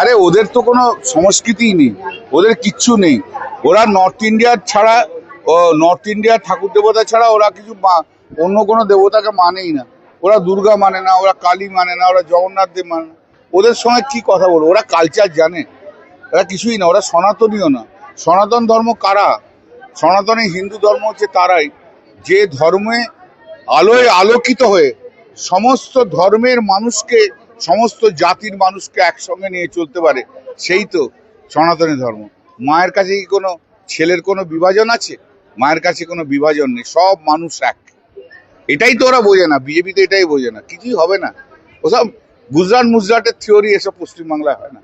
আরে, ওদের তো কোনো সংস্কৃতিই নেই। ওদের কিচ্ছু নেই। ওরা নর্থ ইন্ডিয়ার ছাড়া নর্থ ইন্ডিয়ার ঠাকুর দেবতা ছাড়া ওরা কিছু অন্য কোনো দেবতাকে মানেই না। ওরা দুর্গা মানে না, ওরা কালী মানে না, ওরা জগন্নাথ দেব মানে না। ওদের সঙ্গে কি কথা বলব? ওরা কালচার জানে। ওরা কিছুই না, ওরা সনাতনীয় না। সনাতন ধর্ম কারা? সনাতনী হিন্দু ধর্ম হচ্ছে তারাই। যে ধর্মে আলোয় আলোকিত হয়ে সমস্ত ধর্মের মানুষকে সমস্ত জাতির মানুষকে একসঙ্গে নিয়ে চলতে পারে, সেই তো সনাতনী ধর্ম। মায়ের কাছে কি কোনো ছেলের কোনো বিভাজন আছে? মায়ের কাছে কোনো বিভাজন নেই, সব মানুষ এক। এটাই তো ওরা বোঝে না, বিজেপি তো এটাই বোঝে না, কিছুই হবে না। ওসব গুজরাট মুজরাটের থিওরি এসব পশ্চিমবাংলায় হয় না।